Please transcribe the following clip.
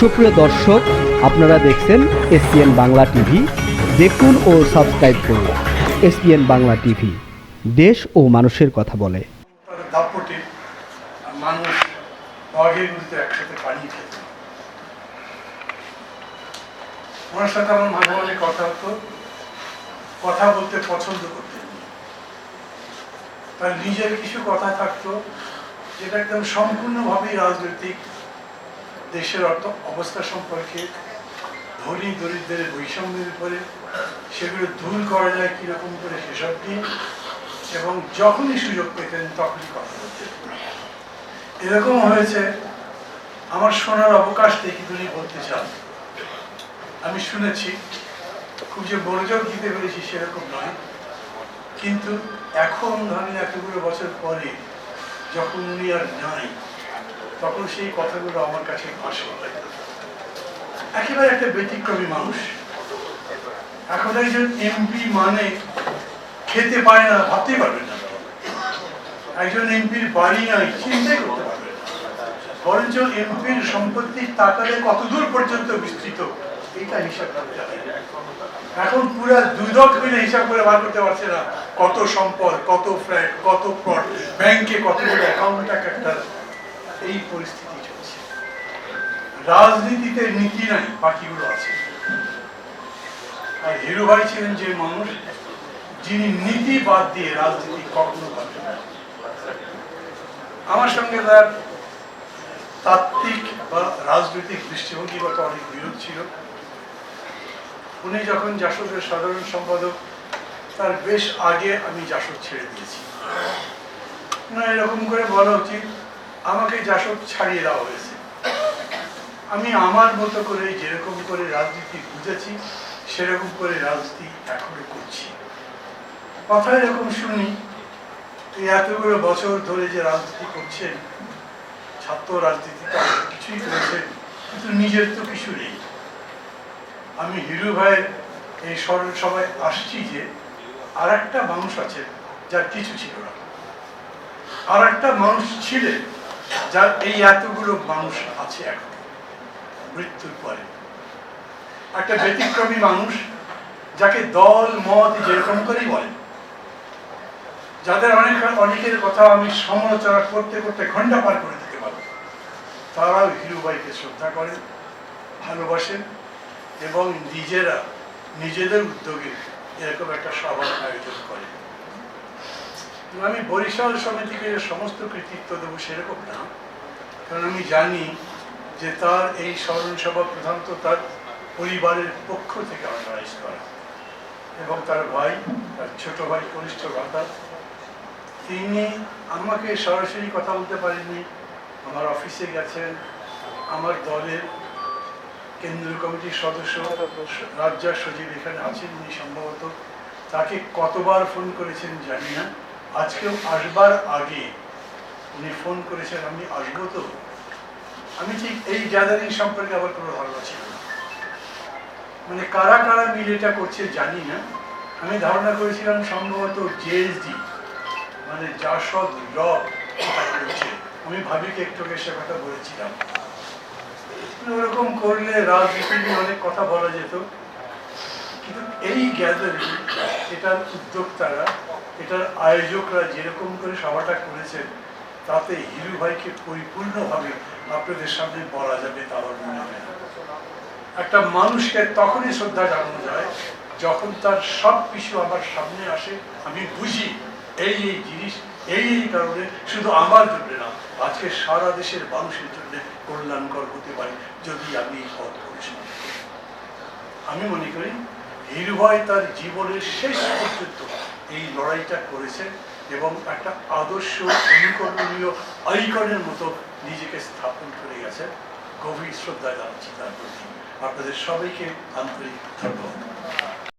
সুপ্রিয় দর্শক, আপনারা দেখছেন এসপিএন বাংলা টিভি। দেখুন ও সাবস্ক্রাইব করুন এসপিএন বাংলা টিভি। দেশ ও মানুষের কথা বলে। ওনার সাথে আমার মাঝে মাঝে কথা হতো। কথা বলতে পছন্দ করতেন তার নিজের কিছু কথা থাকতো, যেটা একদম সম্পূর্ণভাবেই রাজনৈতিক দেশের অর্থ অবস্থা সম্পর্কে ধনী দরিদ্রের বৈষম্যের উপরে সেগুলো দূর করা যায় কীরকম করে সেসব নিয়ে, এবং যখনই সুযোগ পেতেন তখনই কথা এরকম হয়েছে, আমার শোনার অবকাশ দেখি তিনি বলতে চান। আমি শুনেছি, খুব যে মনোযোগ দিতে পেরেছি সেরকম নয়। কিন্তু এখন ধরেন এতগুলো বছর পরে, যখন উনি আর নাই তখন সেই কথাগুলো আমার কাছে আসে। একেবারে একটা ব্যতিক্রমী মানুষ। এখন একজন এমপি মানে খেতে পায় না, ভাবতেই পারবেন না। একজন এমপির বাড়ি নাই, চিন্তাই করতে পারবেন না। বরঞ্চ এমপির সম্পত্তির টাকাতে কতদূর পর্যন্ত বিস্তৃত, এটা হিসাব করতে হবে এখন পুরা দুদক মিলে হিসাব করে বার করতে পারছে না, কত সম্পদ, কত ফ্ল্যাট কত প্লট ব্যাংকে কতগুলো অ্যাকাউন্ট একটা এই পরিস্থিতি চলছে। রাজনীতিতে নীতি নাই, বাকিগুলো আছে। আর হিরু ভাই ছিলেন যে মানুষ, যিনি নীতি বাদ দিয়ে রাজনীতি কখনো করবেন না আমার সঙ্গে তার তাত্ত্বিক বা রাজনৈতিক দৃষ্টিভঙ্গিগত অনেক বিরোধ ছিল। উনি যখন জাসদের সাধারণ সম্পাদক, তার বেশ আগে আমি জাসদ ছেড়ে দিয়েছি। এরকম করে বলা উচিত আমাকে জাসদ ছাড়িয়ে দেওয়া হয়েছে। আমি আমার মতো করে যেরকম করে রাজনীতি বুঝেছি, সেরকম করে রাজনীতি এখনও করছি। কথা এরকম শুনি এতগুলো বছর ধরে যে রাজনীতি করছেন, ছাত্র রাজনীতিতে অনেক কিছুই করেছেন, কিন্তু নিজের তো কিছু নেই। আমি হিরু ভাইয়ের এই স্মরণ সভায় আসছি যে আর একটা মানুষ আছে যার কিছু ছিল না। আর একটা মানুষ ছিলেন যার এই এতগুলো মানুষ আছে এখন, মৃত্যুর পরে। একটা ব্যতিক্রমী মানুষ যাকে দল, মত যেরকম করেই বলেন যাদের অনেক, অনেকের কথা আমি সমালোচনা করতে করতে ঘণ্টা পার করে দিতে পারব তারাও হিরুবাইকে শ্রদ্ধা করেন ভালোবাসেন এবং নিজেরা নিজেদের উদ্যোগে এরকম একটা সভার আয়োজন করেন আমি বরিশাল সমিতিকে সমস্ত কৃতিত্ব দেবো সেরকম না। কারণ আমি জানি যে তার এই স্মরণ সভা প্রধানত তার পরিবারের পক্ষ থেকে অর্গানাইজ করা। এবং তার ভাই, তার ছোট ভাই কনিষ্ঠ ভ্রাতা তিনি আমাকে সরাসরি কথা বলতে পারেননি। আমার অফিসে গেছেন, আমার দলের কেন্দ্রীয় কমিটির সদস্য রাজ্য সচিব এখানে আছেন উনি সম্ভবত। তাকে কতবার ফোন করেছেন জানি না। আজকেও আসবার আগে উনি ফোন করেছেন, আমি আসব তো। আমি ঠিক এই গ্যাদারিং সম্পর্কে আবার কোনো ধারণা ছিল না। মানে কারা কারা মিলে এটা করছে জানি না। আমি ধারণা করেছিলাম সম্ভবত জেএসডি মানে জাসদ র করছে আমি ভাবিকে একটু সে কথা বলেছিলাম। ওরকম করলে রাজনীতি অনেক কথা বলা যেত। এই গ্যাদারিং এটার উদ্যোক্তারা, এটার আয়োজকরা যেরকম করে সভাটা করেছেন, তাতে হিরু ভাইকে পরিপূর্ণভাবে আপনাদের সামনে বলা যাবে তা আমার মনে হয়। একটা মানুষকে তখনই শ্রদ্ধা জানানো যায় যখন তার সব কিছু আমার সামনে আসে, আমি বুঝি এই এই জিনিস, এই এই কারণে শুধু আমার জন্য না, আজকে সারা দেশের মানুষের জন্য কল্যাণকর হতে পারে যদি আমি এই পথ পরিচালনা আমি মনে করি হিরুভাই তার জীবনের শেষ পর্যন্ত এই লড়াইটা করেছেন এবং একটা আদর্শ অনুকরণীয় আইকনের মতো নিজেকে স্থাপন করে গেছেন। গভীর শ্রদ্ধা জানাচ্ছি তার প্রতি। আপনাদের সবাইকে আন্তরিক ধন্যবাদ।